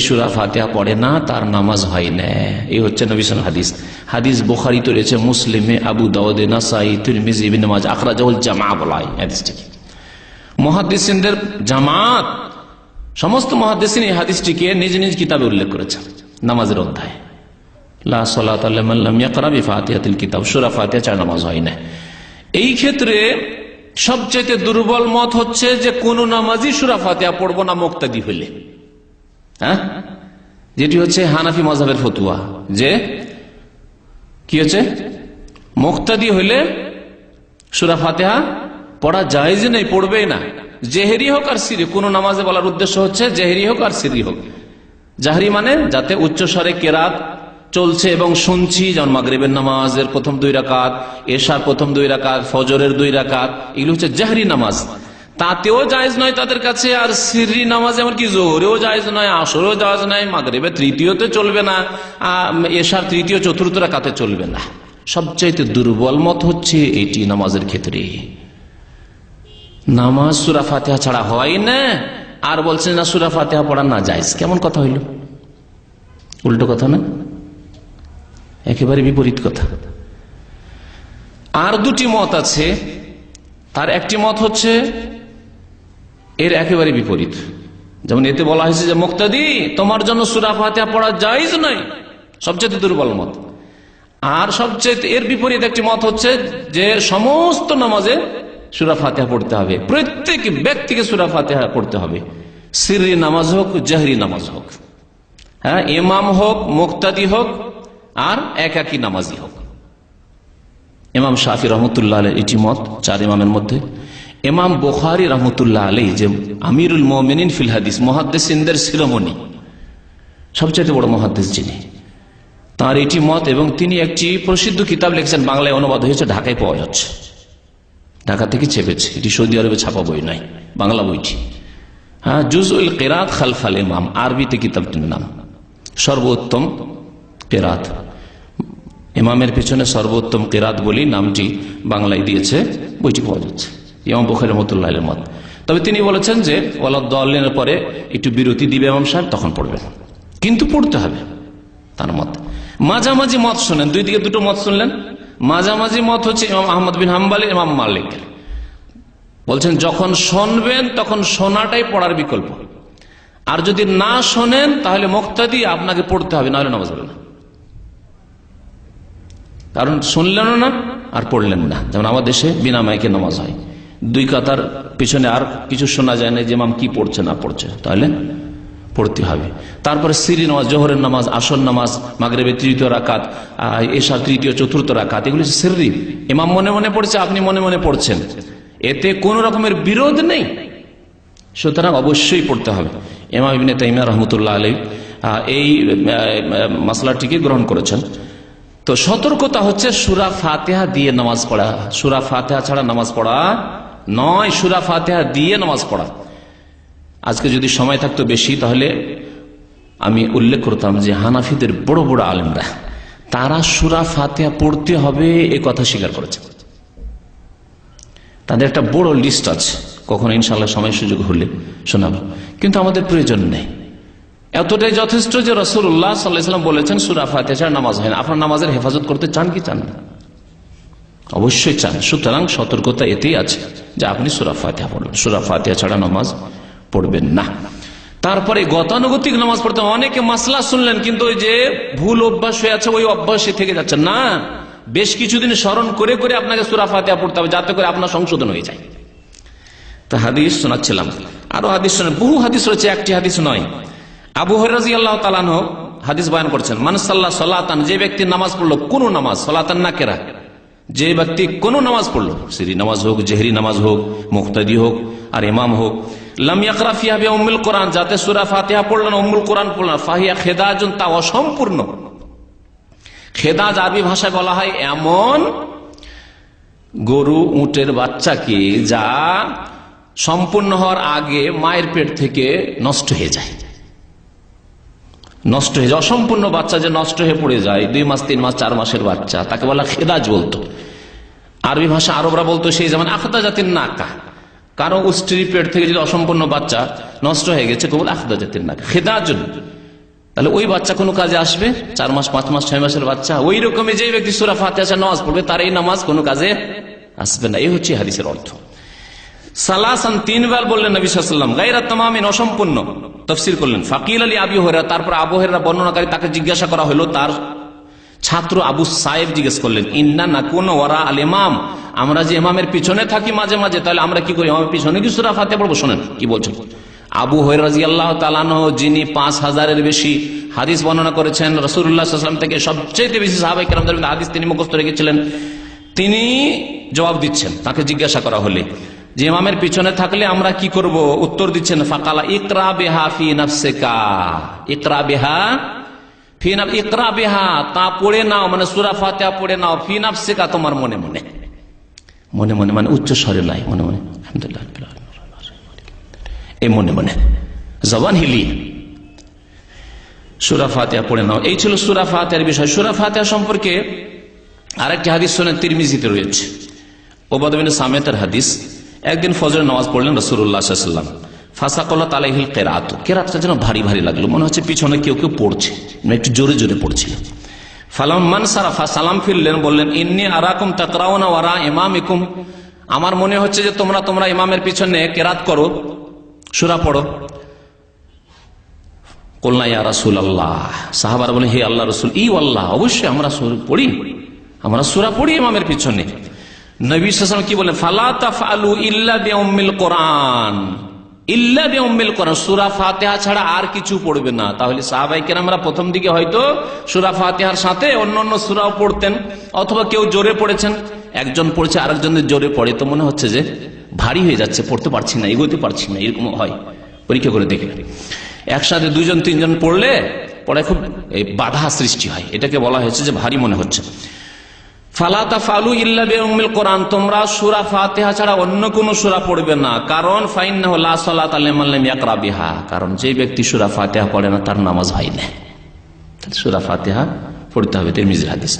সুরা ফাতিহা পড়ে না, তার নামাজ হয় না। এই হচ্ছে নবিসান হাদিস। হাদিস বোখারি তো রয়েছে, মুসলিমে আবু দাউদে, নাসাই, তিরমিজি জামা বলা হাদিসটিকে মহাদিসিনদের জামাত, সমস্ত মহাদিসিন এই হাদিসটিকে নিজ নিজ কিতাবে উল্লেখ করেছেন নামাজের অধ্যায়। লা কিতাব চার নামাজ হয় এই ক্ষেত্রে সবচেয়ে দুর্বল মত হচ্ছে যে কোন নামাজই সুরা ফাতিহা পড়ব না, মুক্তাদি হইলে হ্যাঁ? যেটি হচ্ছে হানাফি মজাবের ফতুয়া। যে? কি হচ্ছে? মুক্তাদি হইলে সুরা ফাতেহা পড়া যায় যে নেই, পড়বেই না। জেহেরি হোক আর সিরি কোন নামাজে বলার উদ্দেশ্য হচ্ছে জেহেরি হোক আর সিরি হোক। জাহরি মানে যাতে উচ্চস্বরে কেরাত চলছে এবং শুনছি, যেমন মাগরিবের নামাজের প্রথম দুই রাকাত, এশার প্রথম দুই রাকাত, ফজরের দুই রাকাত, এগুলো হচ্ছে জাহরি নামাজ। তাতেও জায়েজ নয় তাদের কাছে, আর সিরি নামাজ এমনকি জোহরেও জায়েজ নয়, আসরেও জায়েজ নয়, মাগরিবে তৃতীয়তে চলবে না এশার তৃতীয় চতুর্থ রাকাতে চলবে না। সবচাইতে দুর্বল মত হচ্ছে এটি নামাজের ক্ষেত্রে। নামাজ সুরা ফাতেহা ছাড়া হয় না, আর বলছেন না সুরা ফাতেহা পড়া না যায় কেমন কথা হইল? উল্টো কথা না? একেবারে বিপরীত কথা। আর দুটি মত আছে, তার একটি মত হচ্ছে এর একেবারে বিপরীত। যেমন এতে বলা হয়েছে যে, মুক্তাদি, তোমার জন্য সুরা ফাতেহা পড়া যাইজ নয়, সবচেয়ে দুর্বল মত। আর সবচেয়ে এর বিপরীত একটি মত হচ্ছে যে, সমস্ত নামাজে সুরা ফাতেহা পড়তে হবে। প্রত্যেক ব্যক্তিকে সুরা ফাতেহা পড়তে হবে। সিরি নামাজ হোক, জাহরি নামাজ হোক। হ্যাঁ ইমাম হোক, মুক্তাদি হোক, আর একাকি নামাজি হোক। ইমাম শাফি রহমতুল্লাহ এটি মত, চার ইমামের মধ্যে। ইমাম বোখারি রহমতুল্লাহ আলী যে আমিরুল মোমিনিন ফিল হাদিস, মহাদ্দেসিনদের শিরোমণি। সবচেয়ে বড় মহাদ্দেশ যিনি। তার এটি মত এবং তিনি একটি প্রসিদ্ধ কিতাব লিখেছেন, বাংলায় অনুবাদ হয়েছে, ঢাকায় পাওয়া যাচ্ছে। ঢাকা থেকে চেপেছে এটি সৌদি আরবে ছাপা বই নাই, বাংলা বইটি। হ্যাঁ জুজ উল কেরাত খালফাল ইমাম, আরবিতে কিতাবটির নাম। সর্বোত্তম কেরাত। ইমামের পেছনে সর্বোত্তম কেরাত বলেই নামটি বাংলায় দিয়েছে, বইটি পাওয়া যাচ্ছে। ইমাম বখের রহমতুল্লাহ মত। তবে তিনি বলেছেন যে ওয়ালাদ্দিনের পরে একটু বিরতি দিবে ইমাম সাহেব, তখন পড়বেন কিন্তু পড়তে হবে তার মত। মাঝামাঝি মত শোনেন, দুই দিকে দুটো মত শুনলেন। মাঝামাঝি মত হচ্ছে ইমাম আহমদ বিন হাম্বালি, ইমাম মালিক। বলছেন, যখন শুনবেন, তখন শোনাটাই পড়ার বিকল্প। আর যদি না শোনেন, তাহলে মুক্তাদি আপনাকে পড়তে হবে, নাহলে নামাজ হবে না। কারণ শুনলেনও না আর পড়লেন না। যেমন আমার দেশে বিনা মাইকে নামাজ হয়। দুই কাতার পিছনে আর কিছু শোনা যায় না যে মাম কি পড়ছে, না পড়ছে। তাহলে পড়তে হবে। তারপরে সিরি নামাজ, জোহরের নামাজ, আসর নামাজ, মাগরেবের তৃতীয় রাকাত এসা তৃতীয়, চতুর্থ রাকাত, এগুলি সিরি ইমাম মনে মনে পড়ছে, আপনি মনে মনে পড়ছেন। এতে কোন রকমের বিরোধ নেই। সুতরাং অবশ্যই পড়তে হবে। ইমাম ইবিনে তাইমিয়া রহমতুল্লাহ আলী এই মশলাটিকে গ্রহণ করেছেন। তো সতর্কতা হচ্ছে সুরা ফাতেহা দিয়ে নামাজ পড়া। সুরা ফাতেহা ছাড়া নামাজ পড়া নয় সুরা ফাতেহা দিয়ে নামাজ পড়া। আজকে যদি সময় থাকতো বেশি, তাহলে আমি উল্লেখ করতাম যে হানাফিদের বড় বড় আলেমরা, তারা সুরা ফাতেহা পড়তে হবে এ কথা স্বীকার করেছে। তাদের একটা বড় লিস্ট আছে। কখনো ইনশাল্লাহ সময় সুযোগ হলে শোনাবো। কিন্তু আমাদের প্রয়োজন নেই। এতটাই যথেষ্ট যে রসুল্লাহ সাল্লাহাম বলেছেন, সুরা ফাতে নামাজ হয় না। আপনার নামাজের হেফাজত করতে চান কি চান না? অবশ্যই চান। সুতরাং সতর্কতা এতেই আছে যে আপনি সুরা ফাতিহা পড়বেন। সুরা ফাতিহা ছাড়া নামাজ পড়বেন না। তারপরে গতানুগতিক নামাজ পড়তে অনেকে মাসলা শুনলেন, কিন্তু ওই যে ভুল অভ্যাস হয়ে আছে, ওই অভ্যাসে থেকে যাচ্ছে। না, বেশ কিছুদিন স্মরণ করে করে আপনাকে সুরা ফাতিহা পড়তে হবে, যাতে করে আপনার সংশোধন হয়ে যায়। তা হাদিস শোনাচ্ছিলাম। আরও হাদিস শোনা বহু হাদিস রয়েছে, একটি হাদিস নয়। আবু হরাজি আল্লাহ তালান হাদিস বয়ান করছেন মানসাল্লাহ সলাতান যে ব্যক্তি নামাজ পড়ল, কোন নামাজ, সলাতান না কেরা? যে ব্যক্তি কোন নামাজ পড়ল, সিরি নামাজ হোক, জেহরি নামাজ হোক, মুক্তাদি হোক, আর ইমাম হোক লামিয়াকরাফিয়াবে অমুল কোরআন, যাতে সুরা পড়লেন কোরআন তা অসম্পূর্ণ। খেদাজ আরবি বলা হয় এমন গরু, উটের বাচ্চাকে যা সম্পূর্ণ হওয়ার আগে মায়ের পেট থেকে নষ্ট হয়ে যায়। নষ্ট হয়ে যায়, অসম্পূর্ণ বাচ্চা যে নষ্ট হয়ে পড়ে যায়, দুই মাস, তিন মাস, চার মাসের বাচ্চা, তাকে বলা খেদাজ বলতো। আরবি ভাষা আরবরা বলতো সেই যেমন আখদা জাতির নাকা। কারও স্ত্রী পেট থেকে যদি অসম্পূর্ণ বাচ্চা নষ্ট হয়ে গেছে, কেবল আখদা জাতির নাকা। খেদাজ তাহলে ওই বাচ্চা কোনো কাজে আসবে? চার মাস, পাঁচ মাস, ছয় মাসের বাচ্চা ওই রকমই যে ব্যক্তি সুরা ফাতে আসে নামাজ পড়বে, তার এই নামাজ কোনো কাজে আসবে না। এই হচ্ছে হাদিসের অর্থ। সালাসান তিনবার বললেন নবী সাল্লাম গাইরা তামামিন অসম্পূর্ণ। তফসির করলেন, ফাকিল আলী আবি হরেরা তারপর আবহেরা বর্ণনাকারী তাকে জিজ্ঞাসা করা হলো, তার ছাত্র আবু সাহেব জিজ্ঞেস করলেন, ইন্না না কোন ওরা আল ইমাম, আমরা যে ইমামের পিছনে থাকি মাঝে মাঝে, তাহলে আমরা কি করি? ইমামের পিছনে কি সুরা ফাতে পড়ব? শোনেন, কি বলছেন? আবু হরাজি আল্লাহ তালানো যিনি পাঁচ হাজারের বেশি হাদিস বর্ণনা করেছেন রসুল্লাহাম থেকে সবচেয়ে বেশি সাহাবাই কেরামদের হাদিস তিনি মুখস্থ রেখেছিলেন। তিনি জবাব দিচ্ছেন, তাকে জিজ্ঞাসা করা হলে যে ইমামের পিছনে থাকলে আমরা কি করব? উত্তর দিচ্ছেন, ফাকালা ইকরা বেহা ফি নফসেকা। ইকরা বেহা ফি ইকরা বেহা, তা পড়ে নাও মানে সুরা ফাতিহা পড়ে নাও, ফি নফসেকা তোমার মনে মনে। মনে মনে মানে উচ্চ স্বরে নাই, মনে মনে। আলহামদুলিল্লাহ এই মনে মনে। জবান হিলিয়ে সুরা ফাতিহা পড়ে নাও। এই ছিল সুরা ফাতিহার বিষয়। সুরা ফাতিহা সম্পর্কে আরেকটি হাদিস শোনেন, তিরমিজিতে রয়েছে। ওবাদবিন সামেতের হাদিস। একদিন ফজরের নামাজ পড়লেন রসুল্লাহাম ফাঁসাকল্লা তালাহিল কেরাত। কেরাতটা যেন ভারী ভারী লাগল, মনে হচ্ছে পিছনে কেউ কেউ পড়ছে মানে একটু জোরে জোরে পড়ছিল। ফালাম মান সারাফা, সালাম ফিরলেন, বললেন, ইন্নি আরাকুম তাকরাউনা ওয়ারা ইমাম ইকুম আমার মনে হচ্ছে যে তোমরা তোমরা ইমামের পিছনে কেরাত করো, সুরা পড়ো। কল্লা ইয়া রাসুল আল্লাহ সাহাবার বলে হে আল্লাহ রসুল। ই আল্লাহ অবশ্যই আমরা পড়ি, আমরা সুরা পড়ি ইমামের পিছনে। নবী সালাম কি বলেন? ফালা তাফআলু ইল্লা বিউম্মিল কোরআন। ইল্লা বিউম্মিল কোরআন। সূরা ফাতিহা ছাড়া আর কিছু পড়বে না। তাহলে সাহাবাই কেরামরা প্রথম দিকে হয়তো সূরা ফাতিহার সাথে অন্য অন্য সূরাও পড়তেন, অথবা কেউ জোরে পড়েছেন। একজন পড়ছে আরেকজনের জোরে পড়ে। তো মনে হচ্ছে যে ভারী হয়ে যাচ্ছে, পড়তে পারছি না, এগোতে পারছি না, এরকম হয়। পরীক্ষা করে দেখে। একসাথে দুজন, তিনজন পড়লে পড়ে খুব বাধা সৃষ্টি হয়। এটাকে বলা হয়েছে যে ভারী মনে হচ্ছে। ফালাতা ফালু ইল্লা বেউমিল কোরআন, তোমরা সুরা ফাতেহা ছাড়া অন্য কোন সুরা পড়বে না। কারণ ফাইন্নাহু লা সালাতা লিমান লাম ইয়াকরা বিহা। কারণ যে ব্যক্তি সুরা ফাতেহা পড়ে না, তার নামাজ হয় না। সুরা ফাতেহা পড়তে হবে, তিরমিজির হাদিস।